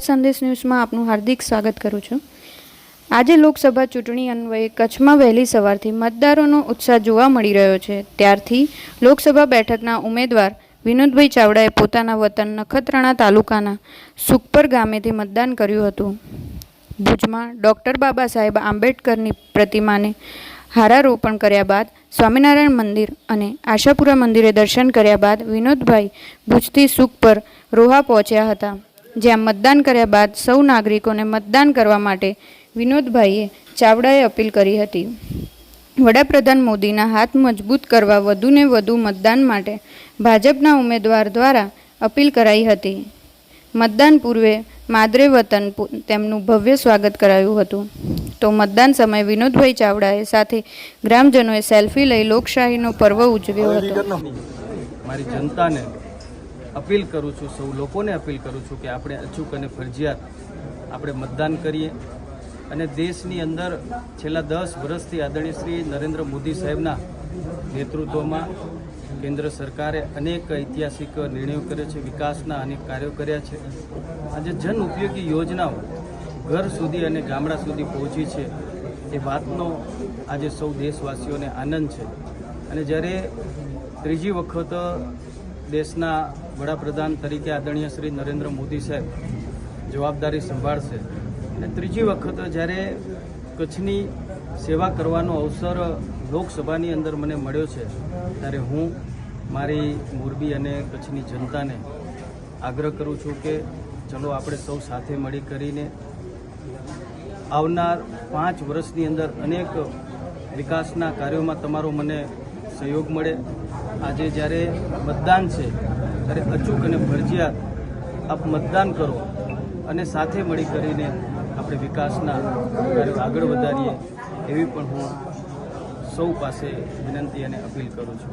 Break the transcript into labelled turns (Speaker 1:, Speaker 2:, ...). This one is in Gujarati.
Speaker 1: સંદેશ ન્યૂઝમાં આપનું હાર્દિક સ્વાગત કરું છું. આજે લોકસભા ચૂંટણી અન્વયે કચ્છમાં વહેલી સવારથી મતદારોનો ઉત્સાહ જોવા મળી રહ્યો છે. ત્યારથી લોકસભા બેઠકના ઉમેદવાર વિનોદભાઈ ચાવડાએ પોતાના વતન નખત્રાણા તાલુકાના સુખપર ગામેથી મતદાન કર્યું હતું. ભુજમાં ડૉક્ટર બાબા સાહેબ આંબેડકરની પ્રતિમાને હારારોપણ કર્યા બાદ સ્વામિનારાયણ મંદિર અને આશાપુરા મંદિરે દર્શન કર્યા બાદ વિનોદભાઈ ભુજથી સુખપર રોહા પહોંચ્યા હતા. જ્યાં મતદાન કર્યા બાદ સૌ નાગરિકોને મતદાન કરવા માટે વિનોદભાઈએ ચાવડાએ અપીલ કરી હતી. વડાપ્રધાન મોદીના હાથ મજબૂત કરવા વધુને વધુ મતદાન માટે ભાજપના ઉમેદવાર દ્વારા અપીલ કરાઈ હતી. મતદાન પૂર્વે માદરે વતન તેમનું ભવ્ય સ્વાગત કરાયું હતું. તો મતદાન સમયે વિનોદભાઈ ચાવડાએ સાથે ગ્રામજનોએ સેલ્ફી લઈ લોકશાહીનો પર્વ ઉજવ્યો હતો.
Speaker 2: મારી જનતાને અપીલ કરું છું, સૌ લોકોને અપીલ કરું છું કે આપણે અચૂક અને ફરજિયાત આપણે મતદાન કરીએ. અને દેશની અંદર છેલ્લા દસ વર્ષથી આદરણીય શ્રી નરેન્દ્ર મોદી સાહેબના નેતૃત્વમાં કેન્દ્ર સરકારે અનેક ઐતિહાસિક નિર્ણયો કર્યા છે, વિકાસના અનેક કાર્યો કર્યા છે. આજે જન ઉપયોગી યોજનાઓ ઘર સુધી અને ગામડા સુધી પહોંચી છે. એ વાતનો આજે સૌ દેશવાસીઓને આનંદ છે. અને જ્યારે ત્રીજી વખત દેશના વડાપ્રધાન તરીકે આદરણીય શ્રી નરેન્દ્ર મોદી સાહેબ જવાબદારી સંભાળશે અને ત્રીજી વખત જ્યારે કચ્છની સેવા કરવાનો અવસર લોકસભાની અંદર મને મળ્યો છે, ત્યારે હું મારી મોરબી અને કચ્છની જનતાને આગ્રહ કરું છું કે ચલો આપણે સૌ સાથે મળી કરીને આવનાર પાંચ વર્ષની અંદર અનેક વિકાસના કાર્યોમાં તમારો મને સહયોગ મળે. આજે જ્યારે મતદાન છે, ત્યારે અચૂક અને ફરજિયાત આપ મતદાન કરો અને સાથે મળી કરીને આપણે વિકાસના કાર્યો આગળ વધારીએ એવી પણ હું સૌ પાસે વિનંતી અને અપીલ કરું છું.